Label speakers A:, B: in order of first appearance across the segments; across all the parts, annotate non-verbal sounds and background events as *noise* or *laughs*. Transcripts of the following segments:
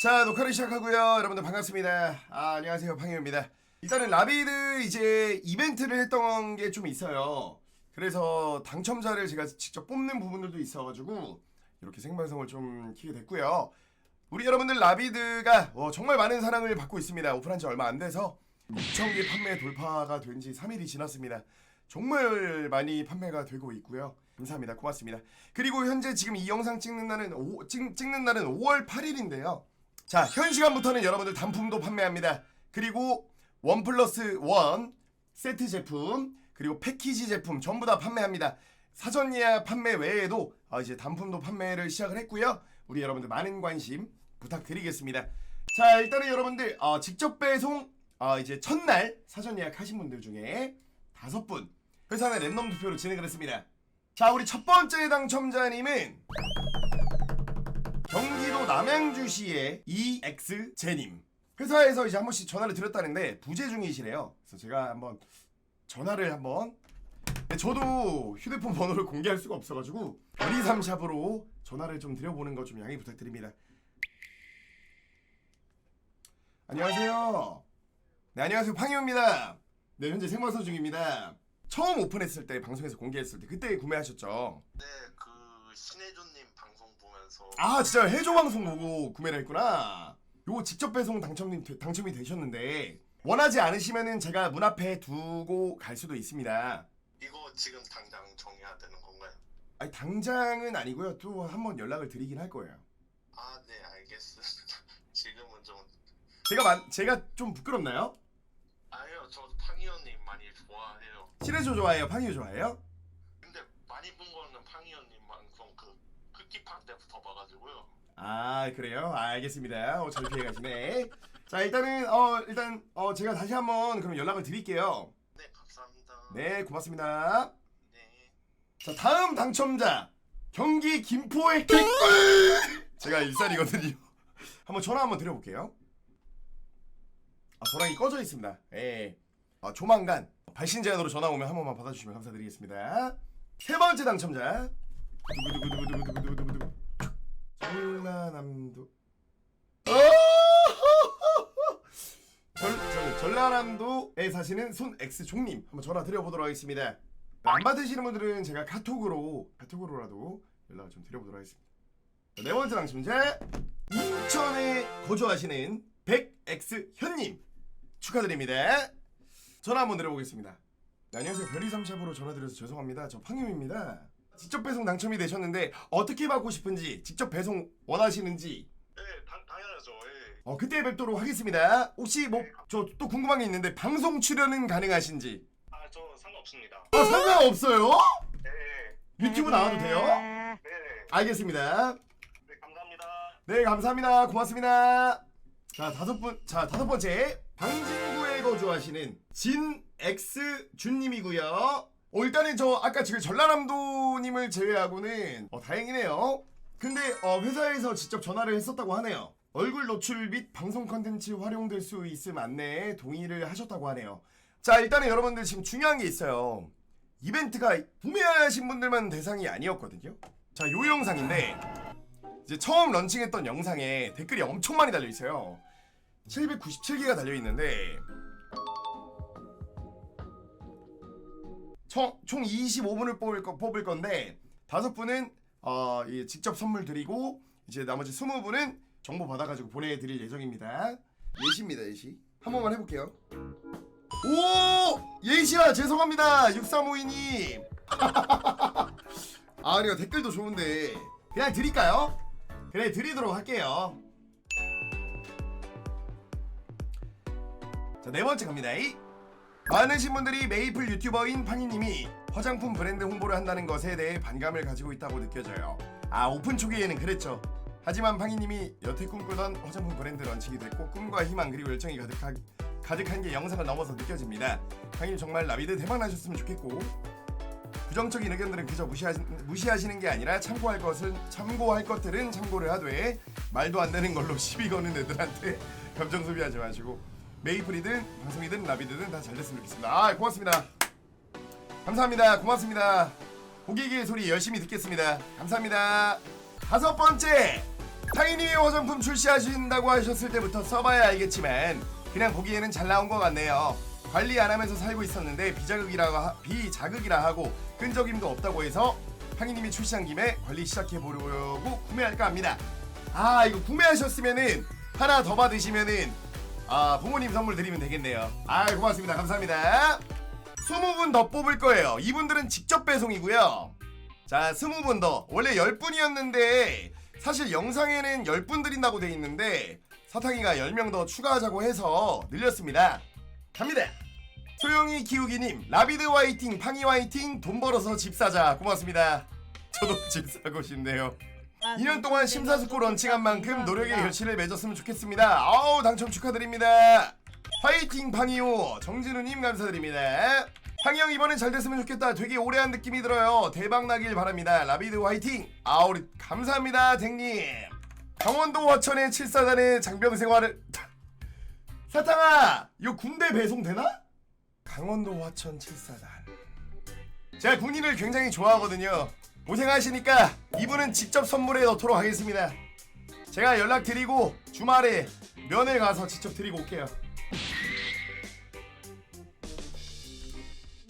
A: 자 녹화를 시작하고요. 여러분들 반갑습니다. 아, 안녕하세요. 팡유입니다. 일단은 라비드 이제 이벤트를 했던 게 좀 있어요. 그래서 당첨자를 제가 직접 뽑는 부분들도 있어가지고 이렇게 생방송을 좀 키게 됐고요. 우리 여러분들 라비드가 어, 정말 많은 사랑을 받고 있습니다. 오픈한 지 얼마 안 돼서 6,000개 판매 돌파가 된 지 3일이 지났습니다. 정말 많이 판매가 되고 있고요. 감사합니다. 고맙습니다. 그리고 현재 지금 이 영상 찍는 날은 오, 찍, 찍는 날은 5월 8일인데요 자, 현 시간부터는 여러분들 단품도 판매합니다. 그리고 원 플러스 원 세트 제품 그리고 패키지 제품 전부 다 판매합니다. 사전 예약 판매 외에도 아, 이제 단품도 판매를 시작을 했고요. 우리 여러분들 많은 관심 부탁드리겠습니다. 자, 일단은 여러분들 어, 직접 배송 어, 이제 첫날 사전 예약하신 분들 중에 다섯 분 회사 내 랜덤 투표로 진행을 했습니다. 자, 우리 첫 번째 당첨자님은 남양주시의 EX제님 회사에서 이제 한 번씩 전화를 드렸다는데 부재 중이시래요. 그래서 제가 한번 전화를 한번 네, 저도 휴대폰 번호를 공개할 수가 없어가지고 123샵으로 전화를 좀 드려보는 거 좀 양해 부탁드립니다. 안녕하세요. 네 안녕하세요 팡이입니다. 네 현재 생방송 중입니다. 처음 오픈했을 때 방송에서 공개했을 때 그때 구매하셨죠?
B: 네, 그 신혜준님 방송 보면서
A: 아 진짜 해조 방송 보고 구매를 했구나. 요거 직접 배송 당첨이 당첨이 되셨는데 원하지 않으시면은 제가 문 앞에 두고 갈 수도 있습니다.
B: 이거 지금 당장 정해야 되는 건가요?
A: 아니 당장은 아니고요. 또 한번 연락을 드리긴 할 거예요.
B: 아, 네, 알겠습니다. *laughs* 지금은 좀
A: 제가 만 제가 좀 부끄럽나요?
B: 아니요, 저 팡이언님 많이 좋아해요.
A: 신해조 좋아해요? 팡이조 좋아해요?
B: 근데 많이 본 거는 팡이언님 방송 그 때부터 봐가지고요.
A: 아 그래요? 아, 알겠습니다. 어, 잘 피해 가시네. 자 일단은 어 일단 어 제가 다시 한번 그럼 연락을 드릴게요.
B: 네, 감사합니다.
A: 네 고맙습니다.
B: 네.
A: 자 다음 당첨자 경기 김포의 개꿀 제가 일산이거든요 *laughs* 한번 전화 한번 드려볼게요 아 전화기 꺼져 있습니다 예. 아, 조만간 발신 제한으로 전화 오면 한 번만 받아주시면 감사드리겠습니다 세 번째 당첨자 전라남도 어! 전, 저, 전라남도에 사시는 손 X 종님 한번 전화 드려보도록 하겠습니다. 안 받으시는 분들은 제가 카톡으로 카톡으로라도 연락을 좀 드려보도록 하겠습니다. 자, 네 번째 당첨자 인천에 거주하시는 백X 현님 축하드립니다. 전화 한번 드려보겠습니다. 네, 안녕하세요 별이삼샵으로 전화드려서 죄송합니다. 저 팡유입니다. 직접 배송 당첨이 되셨는데 어떻게 받고 싶은지 직접 배송 원하시는지
B: 네, 당, 당연하죠. 예.
A: 어 그때 뵙도록 하겠습니다. 혹시 뭐 저 또 궁금한 게 있는데 방송 출연은 가능하신지?
B: 아, 저 상관없습니다.
A: 아 상관없어요?
B: 네,
A: 유튜브 나와도 돼요?
B: 네, 네.
A: 알겠습니다.
B: 네, 감사합니다.
A: 네 감사합니다. 고맙습니다. 자 다섯 번, 자 다섯 번째 방진구에 거주하시는 진X 준님이고요. 어 일단은 저 아까 지금 전라남도님을 제외하고는 어 다행이네요. 근데 어 회사에서 직접 전화를 했었다고 하네요. 얼굴 노출 및 방송 컨텐츠 활용될 수 있음 안내에 동의를 하셨다고 하네요. 자 일단은 여러분들 지금 중요한 게 있어요. 이벤트가 구매하신 분들만 대상이 아니었거든요. 자 요 영상인데 이제 처음 런칭했던 영상에 댓글이 엄청 많이 달려 있어요. 797개가 달려 있는데 총, 총 25분을 뽑을, 거, 뽑을 건데 다섯 분은 어, 이 직접 선물 드리고 이제 나머지 20분은 정보 받아가지고 보내드릴 예정입니다. 예시입니다 예시. 한 번만 해볼게요. 오 예시야 죄송합니다 6352님. *laughs* 아 그리고 댓글도 좋은데 그냥 드릴까요? 그래 드리도록 할게요. 자 네 번째 갑니다. 이. 많으신 분들이 메이플 유튜버인 팡이님이 화장품 브랜드 홍보를 한다는 것에 대해 반감을 가지고 있다고 느껴져요. 아 오픈 초기에는 그랬죠. 하지만 팡이님이 여태 꿈꾸던 화장품 브랜드 런칭이 됐고 꿈과 희망 그리고 열정이 가득한 가득한 게 영상을 넘어서 느껴집니다. 팡이님 정말 라비드 대박 나셨으면 좋겠고 부정적인 의견들은 그저 무시하, 무시하시는 게 아니라 참고할 것은 참고할 것들은 참고를 하되 말도 안 되는 걸로 *laughs* 시비 거는 애들한테 *laughs* 감정 소비하지 마시고 메이플이든 방송이든 라비드든 다 잘 됐으면 좋겠습니다. 아 고맙습니다. 감사합니다. 고맙습니다. 고객의 소리 열심히 듣겠습니다. 감사합니다. 다섯 번째 타이님이 화장품 출시하신다고 하셨을 때부터 써봐야 알겠지만 그냥 보기에는 잘 나온 것 같네요. 관리 안 하면서 살고 있었는데 비자극이라 하, 비자극이라 하고 끈적임도 없다고 해서 팡이님이 출시한 김에 관리 시작해 보려고 구매할까 합니다. 아 이거 구매하셨으면은 하나 더 받으시면은 아 부모님 선물 드리면 되겠네요. 아 고맙습니다. 감사합니다. 20분 더 뽑을 거예요. 이분들은 직접 배송이고요. 자, 20분 더. 원래 10분이었는데 사실 영상에는 10분 드린다고 돼 있는데 사탕이가 10명 더 추가하자고 해서 늘렸습니다. 갑니다. 소영이 키우기님, 라비드 화이팅, 팡이 화이팅, 돈 벌어서 집 사자. 고맙습니다. 저도 집 사고 싶네요. 2년 동안 심사숙고 런칭한 만큼 노력의 결실을 맺었으면 좋겠습니다. 아우 당첨 축하드립니다. 화이팅 팡이오 정진우님 감사드립니다. 팡이 형 이번엔 잘 됐으면 좋겠다. 되게 오래한 느낌이 들어요. 대박 나길 바랍니다. 라비드 화이팅. 아 우 리 감사합니다 댕님. 강원도 화천의 칠사단의 장병 생활을 *laughs* 사탕아 이거 군대 배송 되나? 강원도 화천 칠사단. 제가 군인을 굉장히 좋아하거든요. 고생하시니까 이분은 직접 선물해 넣도록 하겠습니다. 제가 연락 드리고 주말에 면회 가서 직접 드리고 올게요.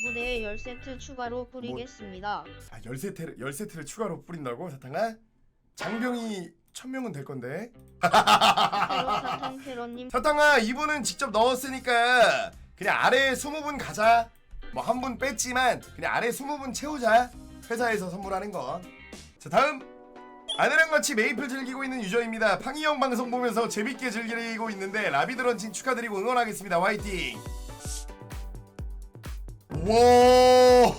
C: 부대에 10세트 추가로 뿌리겠습니다.
A: 아, 열 세트를 열 세트를 추가로 뿌린다고 사탕아? 장병이 천 명은 될 건데.
C: 새로 사탕 페로님
A: 사탕아 이분은 직접 넣었으니까 그냥 아래 20분 가자. 뭐 한 분 뺐지만 그냥 아래 20분 채우자. 회사에서 선물하는 거. 자 다음 아내랑 같이 메이플 즐기고 있는 유저입니다. 팡이 형 방송 보면서 재밌게 즐기고 있는데 라비드 런칭 축하드리고 응원하겠습니다. 화이팅. 와.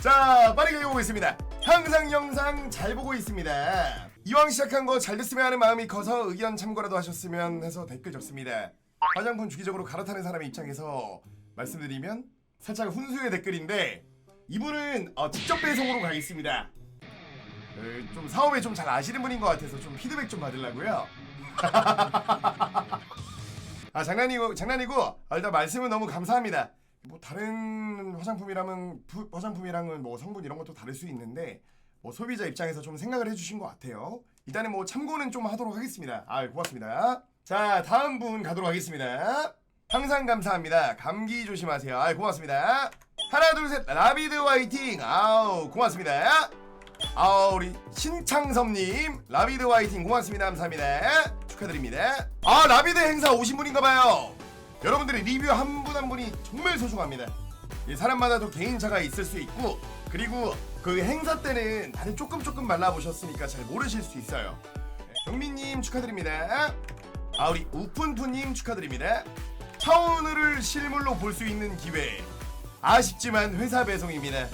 A: 자 빠르게 해보겠습니다. 항상 영상 잘 보고 있습니다. 이왕 시작한 거 잘 됐으면 하는 마음이 커서 의견 참고라도 하셨으면 해서 댓글 적습니다. 화장품 주기적으로 갈아타는 사람의 입장에서 말씀드리면 살짝 훈수의 댓글인데 이분은 어, 직접 배송으로 가겠습니다. 어, 좀 사업에 좀 잘 아시는 분인 것 같아서 좀 피드백 좀 받으려고요. *laughs* 아 장난이고 장난이고 아, 일단 말씀은 너무 감사합니다. 뭐 다른 화장품이랑은 부- 화장품이랑은 뭐 성분 이런 것도 다를 수 있는데 뭐 소비자 입장에서 좀 생각을 해주신 것 같아요. 일단은 뭐 참고는 좀 하도록 하겠습니다. 아 고맙습니다. 자 다음 분 가도록 하겠습니다. 항상 감사합니다. 감기 조심하세요. 아 고맙습니다. 하나 둘 셋. 라비드 화이팅. 아우 고맙습니다. 아 우리 신창섭님. 라비드 화이팅. 고맙습니다. 감사합니다. 축하드립니다. 아 라비드 행사 오신 분인가봐요. 여러분들의 리뷰 한 분 한 분이 정말 소중합니다. 이 사람마다 또 개인차가 있을 수 있고 그리고 그 행사 때는 다들 조금 조금 말라보셨으니까 잘 모르실 수 있어요. 경민님 축하드립니다. 아 우리 우푼푸님 축하드립니다. 차오늘을 실물로 볼 수 있는 기회 아쉽지만 회사 배송입니다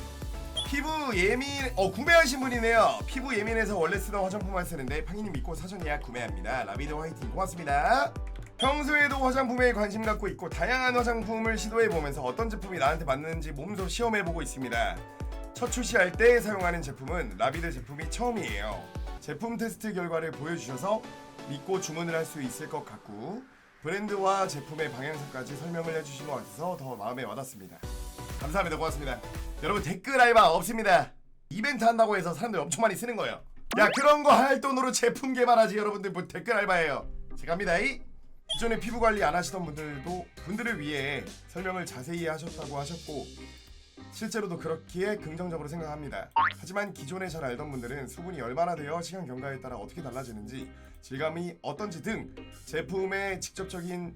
A: 피부 예민 어 구매하신 분이네요. 피부 예민해서 원래 쓰던 화장품만 쓰는데 팡이님 믿고 사전 예약 구매합니다. 라비드 화이팅 고맙습니다. 평소에도 화장품에 관심 갖고 있고 다양한 화장품을 시도해 보면서 어떤 제품이 나한테 맞는지 몸소 시험해 보고 있습니다. 첫 출시할 때 사용하는 제품은 라비드 제품이 처음이에요. 제품 테스트 결과를 보여주셔서 믿고 주문을 할 수 있을 것 같고 브랜드와 제품의 방향성까지 설명을 해주신 것 같아서 더 마음에 와닿습니다. 감사합니다. 고맙습니다. 여러분 댓글 알바 없습니다. 이벤트 한다고 해서 사람들 엄청 많이 쓰는 거예요. 야 그런 거 할 돈으로 제품 개발하지 여러분들 뭐 댓글 알바예요. 제가 합니다. 이 기존에 피부 관리 안 하시던 분들도 분들을 위해 설명을 자세히 하셨다고 하셨고 실제로도 그렇기에 긍정적으로 생각합니다. 하지만 기존에 잘 알던 분들은 수분이 얼마나 되어 시간 경과에 따라 어떻게 달라지는지 질감이 어떤지 등 제품의 직접적인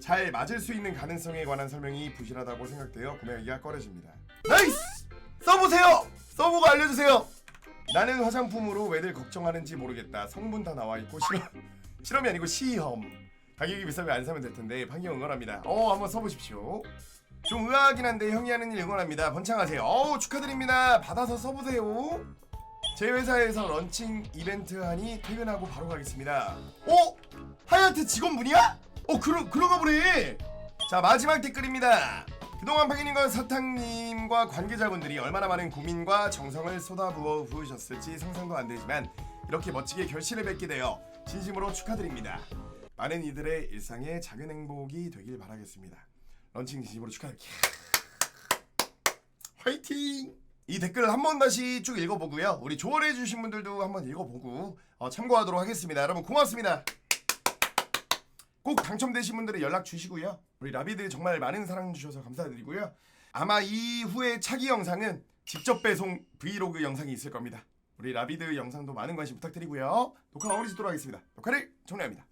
A: 잘 맞을 수 있는 가능성에 관한 설명이 부실하다고 생각되어 구매하기가 꺼려집니다. 나이스! 써보세요! 써보고 알려주세요! 나는 화장품으로 왜들 걱정하는지 모르겠다. 성분 다 나와 있고 실험 *laughs* 실험이 아니고 시험. 가격이 비싸면 안 사면 될 텐데 방이 응원합니다. 어 한번 써보십시오. 좀 의아하긴 한데 형이 하는 일 응원합니다. 번창하세요. 어우 축하드립니다. 받아서 써보세요. 제 회사에서 런칭 이벤트 하니 퇴근하고 바로 가겠습니다. 어? 하얏트 직원분이야? 어 그러 그런가 보네. 자 마지막 댓글입니다. 그동안 팡이님과 사탕님과 관계자분들이 얼마나 많은 고민과 정성을 쏟아부어 부으셨을지 상상도 안 되지만 이렇게 멋지게 결실을 맺게 되어 진심으로 축하드립니다. 많은 이들의 일상에 작은 행복이 되길 바라겠습니다. 런칭 진심으로 축하드립니다. 화이팅! 이 댓글 한번 다시 쭉 읽어보고요. 우리 조언해주신 분들도 한번 읽어보고 어, 참고하도록 하겠습니다. 여러분 고맙습니다. 꼭 당첨되신 분들은 연락 주시고요. 우리 라비드 정말 많은 사랑 주셔서 감사드리고요. 아마 이후에 차기 영상은 직접 배송 브이로그 영상이 있을 겁니다. 우리 라비드 영상도 많은 관심 부탁드리고요. 녹화 마무리 짓도록 하겠습니다. 녹화를 종료합니다.